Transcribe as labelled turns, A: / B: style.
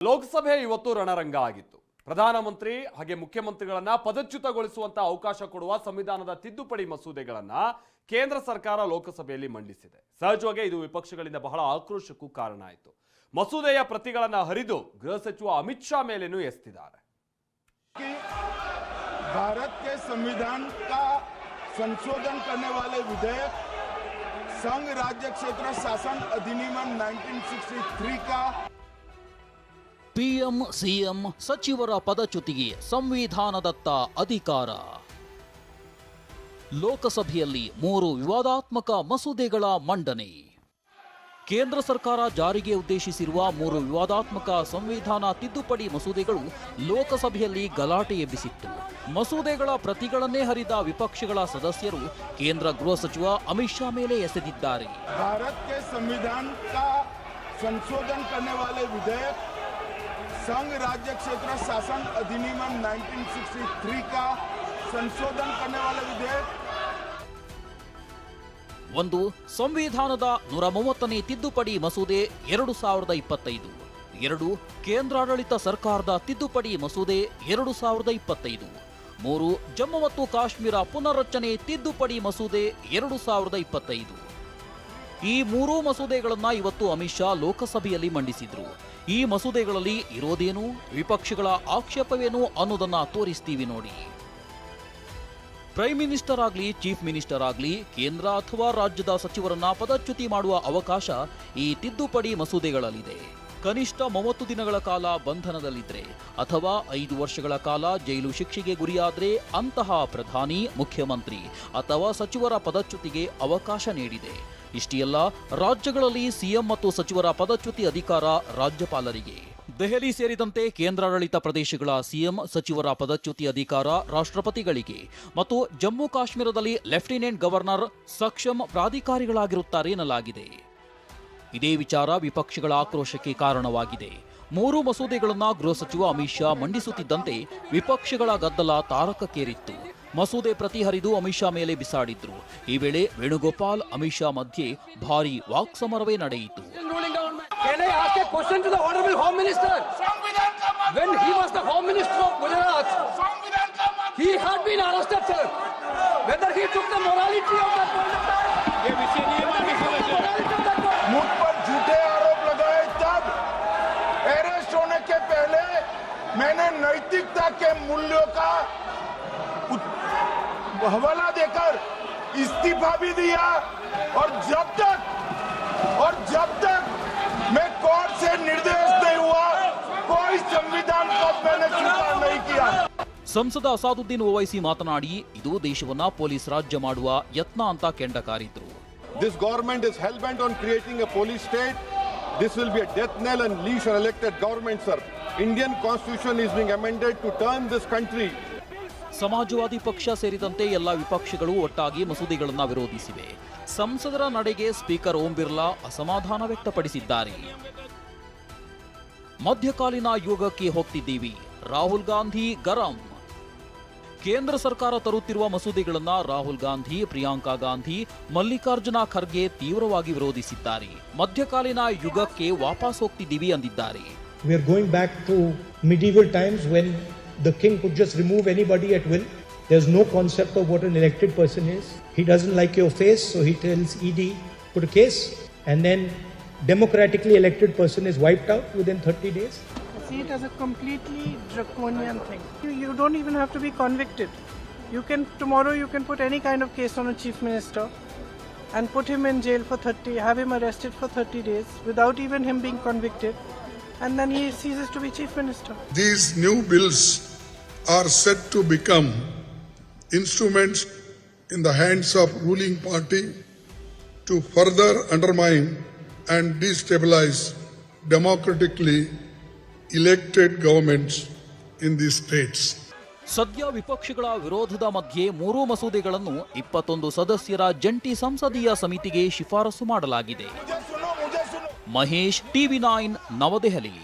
A: ಲೋಕಸಭೆ ಇವತ್ತು ರಣರಂಗ ಆಗಿತ್ತು ಪ್ರಧಾನಮಂತ್ರಿ ಹಾಗೆ ಮುಖ್ಯಮಂತ್ರಿಗಳನ್ನ ಪದಚ್ಯುತಗೊಳಿಸುವಂತ ಅವಕಾಶ ಕೊಡುವ ಸಂವಿಧಾನದ ತಿದ್ದುಪಡಿ ಮಸೂದೆಗಳನ್ನ ಕೇಂದ್ರ ಸರ್ಕಾರ ಲೋಕಸಭೆಯಲ್ಲಿ ಮಂಡಿಸಿದೆ ಸಹಜವಾಗಿ ಇದು ವಿಪಕ್ಷಗಳಿಂದ ಬಹಳ ಆಕ್ರೋಶಕ್ಕೂ ಕಾರಣ ಆಯಿತು ಮಸೂದೆಯ ಪ್ರತಿಗಳನ್ನ ಹರಿದು ಗೃಹ ಸಚಿವ ಅಮಿತ್ ಶಾ ಮೇಲೇನೂ ಎಸ್ತಿದ್ದಾರೆ
B: कि भारत के संविधान का संशोधन करने वाले विधेयक संघ राज्य क्षेत्र शासन अधिनियम 1963 का
C: ಪಿಎಂ, ಸಿಎಂ ಸಚಿವರ ಪದಚ್ಯುತಿಗೆ ಸಂವಿಧಾನದತ್ತ ಅಧಿಕಾರ. ಲೋಕಸಭೆಯಲ್ಲಿ ಮೂರು ವಿವಾದಾತ್ಮಕ ಮಸೂದೆಗಳ ಮಂಡನೆ. ಕೇಂದ್ರ ಸರ್ಕಾರ ಜಾರಿಗೆ ಉದ್ದೇಶಿಸಿರುವ ಮೂರು ವಿವಾದಾತ್ಮಕ ಸಂವಿಧಾನ ತಿದ್ದುಪಡಿ ಮಸೂದೆಗಳು ಲೋಕಸಭೆಯಲ್ಲಿ ಗಲಾಟೆ ಎಬ್ಬಿಸಿತ್ತು. ಮಸೂದೆಗಳ ಪ್ರತಿಗಳನ್ನೇ ಹರಿದ ವಿಪಕ್ಷಗಳ ಸದಸ್ಯರು ಕೇಂದ್ರ ಗೃಹ ಸಚಿವ ಅಮಿತ್ ಶಾ ಮೇಲೆ ಎಸೆದಿದ್ದಾರೆ.
B: ಭಾರತ ಸಂವಿಧಾನ ಸಂಶೋಧನೆ संघ राज्य क्षेत्र शासन अधिनियम 1963 का संशोधन करने वाले विधेयक
C: ಒಂದು ಸಂವಿಧಾನದ ನೂರ ಮೂವತ್ತನೇ ತಿದ್ದುಪಡಿ ಮಸೂದೆ ಎರಡು ಸಾವಿರದ ಇಪ್ಪತ್ತೈದು ಎರಡು ಕೇಂದ್ರಾಡಳಿತ ಸರ್ಕಾರದ ತಿದ್ದುಪಡಿ ಮಸೂದೆ ಎರಡು ಸಾವಿರದ ಇಪ್ಪತ್ತೈದು ಮೂರು ಜಮ್ಮು ಮತ್ತು ಕಾಶ್ಮೀರ ಪುನರ್ರಚನೆ ತಿದ್ದುಪಡಿ ಮಸೂದೆ ಎರಡು ಸಾವಿರದ ಇಪ್ಪತ್ತೈದು ಈ ಮೂರೂ ಮಸೂದೆಗಳನ್ನ ಇವತ್ತು ಅಮಿತ್ ಶಾ ಲೋಕಸಭೆಯಲ್ಲಿ ಮಂಡಿಸಿದ್ರು ಈ ಮಸೂದೆಗಳಲ್ಲಿ ಇರೋದೇನು? ವಿಪಕ್ಷಗಳ ಆಕ್ಷೇಪವೇನು ಅನ್ನೋದನ್ನ ತೋರಿಸ್ತೀವಿ ನೋಡಿ. ಪ್ರೈಮ್ ಮಿನಿಸ್ಟರ್ ಆಗಲಿ ಚೀಫ್ ಮಿನಿಸ್ಟರ್ ಆಗಲಿ ಕೇಂದ್ರ ಅಥವಾ ರಾಜ್ಯದ ಸಚಿವರನ್ನ ಪದಚ್ಯುತಿ ಮಾಡುವ ಅವಕಾಶ ಈ ತಿದ್ದುಪಡಿ ಮಸೂದೆಗಳಲ್ಲಿದೆ. ಕನಿಷ್ಠ ಮೂವತ್ತು ದಿನಗಳ ಕಾಲ ಬಂಧನದಲ್ಲಿದ್ದರೆ ಅಥವಾ ಐದು ವರ್ಷಗಳ ಕಾಲ ಜೈಲು ಶಿಕ್ಷೆಗೆ ಗುರಿಯಾದರೆ ಅಂತಹ ಪ್ರಧಾನಿ, ಮುಖ್ಯಮಂತ್ರಿ ಅಥವಾ ಸಚಿವರ ಪದಚ್ಯುತಿಗೆ ಅವಕಾಶ ನೀಡಿದೆ. ಇಷ್ಟೇ ಅಲ್ಲ ರಾಜ್ಯಗಳಲ್ಲಿ ಸಿಎಂ ಮತ್ತು ಸಚಿವರ ಪದಚ್ಯುತಿ ಅಧಿಕಾರ ರಾಜ್ಯಪಾಲರಿಗೆ. ದೆಹಲಿ ಸೇರಿದಂತೆ ಕೇಂದ್ರಾಡಳಿತ ಪ್ರದೇಶಗಳ ಸಿಎಂ, ಸಚಿವರ ಪದಚ್ಯುತಿ ಅಧಿಕಾರ ರಾಷ್ಟ್ರಪತಿಗಳಿಗೆ ಮತ್ತು ಜಮ್ಮು ಕಾಶ್ಮೀರದಲ್ಲಿ ಲೆಫ್ಟಿನೆಂಟ್ ಗವರ್ನರ್ ಸಕ್ಷಮ್ ಪ್ರಾಧಿಕಾರಿಗಳಾಗಿರುತ್ತಾರೆ ಎನ್ನಲಾಗಿದೆ. ಇದೇ ವಿಚಾರ ವಿಪಕ್ಷಗಳ ಆಕ್ರೋಶಕ್ಕೆ ಕಾರಣವಾಗಿದೆ. ಮೂರು ಮಸೂದೆಗಳನ್ನು ಗೃಹ ಸಚಿವ ಅಮಿತ್ ಶಾ ಮಂಡಿಸುತ್ತಿದ್ದಂತೆ ವಿಪಕ್ಷಗಳ ಗದ್ದಲ ತಾರಕಕ್ಕೇರಿತ್ತು. ಮಸೂದೆ ಪ್ರತಿ ಹರಿದು ಅಮಿತ್ ಶಾ ಮೇಲೆ ಬಿಸಾಡಿದ್ರು ಈ ವೇಳೆ ವೇಣುಗೋಪಾಲ್ ಅಮಿತ್ ಶಾ ಮಧ್ಯೆ ಭಾರೀ ವಾಕ್ಸಮರವೇ ನಡೆಯಿತು
D: ruling government. Can I ask a question to the Honorable Home Minister? When he was the Home Minister of Gujarat, he had been arrested, sir. Whether he took the morality of that point of time, whether he took the morality of that point
B: मुझ पर झूठे आरोप लगाए तब arrest होने के पहले मैंने नैतिकता के मूल्यों का उत- हवाला देकर इस्तीफा भी दिया और जब तक और जब तक मैं कोर्ट से निर्देश नहीं हुआ कोई संविधान को मैंने स्वीकार नहीं किया
C: ಸಂಸದ ಅಸಾದುದ್ದೀನ್ ಓವೈಸಿ ಮಾತನಾಡಿ ಇದು ದೇಶವನ್ನ ಪೊಲೀಸ್ ರಾಜ್ಯ ಮಾಡುವ ಯತ್ನ ಅಂತ ಕೆಂಡಕಾರಿದ್ರು
E: This government is hell-bent on creating a police state. This will be a death knell and leash an elected government, sir. Indian constitution is being amended to turn this country
C: Samajwadi ಪಕ್ಷ ಸೇರಿದಂತೆ ಎಲ್ಲ ವಿಪಕ್ಷಗಳು ಒಟ್ಟಾಗಿ ಮಸೂದೆಗಳನ್ನು ವಿರೋಧಿಸಿವೆ. ಸಂಸದರ ನಡೆಗೆ speaker Om Birla ಅಸಮಾಧಾನ ವ್ಯಕ್ತಪಡಿಸಿದ್ದಾರೆ. ಮಧ್ಯಕಾಲೀನ ಯುಗಕ್ಕೆ ಹೋಗ್ತಿದ್ದೀವಿ. ರಾಹುಲ್ ಗಾಂಧಿ ಗರಂ. ಕೇಂದ್ರ ಸರ್ಕಾರ ತರುತ್ತಿರುವ ಮಸೂದೆಗಳನ್ನು ರಾಹುಲ್ ಗಾಂಧಿ, ಪ್ರಿಯಾಂಕಾ ಗಾಂಧಿ, ಮಲ್ಲಿಕಾರ್ಜುನ ಖರ್ಗೆ ತೀವ್ರವಾಗಿ ವಿರೋಧಿಸಿದ್ದಾರೆ. ಮಧ್ಯಕಾಲೀನ ಯುಗಕ್ಕೆ ವಾಪಸ್ ಹೋಗ್ತಿದ್ದೀವಿ ಅಂದಿದ್ದಾರೆ.
F: We are going back to medieval times when the king could just remove anybody at will. There's no concept of what an elected person is. He doesn't like your face, so he tells ED, put a case, and then democratically elected person is wiped out within 30 days.
G: I see it as a completely draconian thing. You, you don't even have to be convicted. You can tomorrow you can put any kind of case on a chief minister and put him in jail for 30, have him arrested for 30 days without even him being convicted, and then he ceases to be chief minister.
H: These new bills are said to become instruments in the hands of ruling party to further undermine and destabilize democratically elected governments in these states.
C: ಸದ್ಯ ವಿಪಕ್ಷಗಳ ವಿರೋಧದ ಮಧ್ಯೆ ಮೂರು ಮಸೂದೆಗಳನ್ನು ಇಪ್ಪತ್ತೊಂದು ಸದಸ್ಯರ ಜಂಟಿ ಸಂಸದೀಯ ಸಮಿತಿಗೆ ಶಿಫಾರಸು ಮಾಡಲಾಗಿದೆ ಮಹೇಶ್ ಟಿವಿ ನೈನ್ ನವದೆಹಲಿ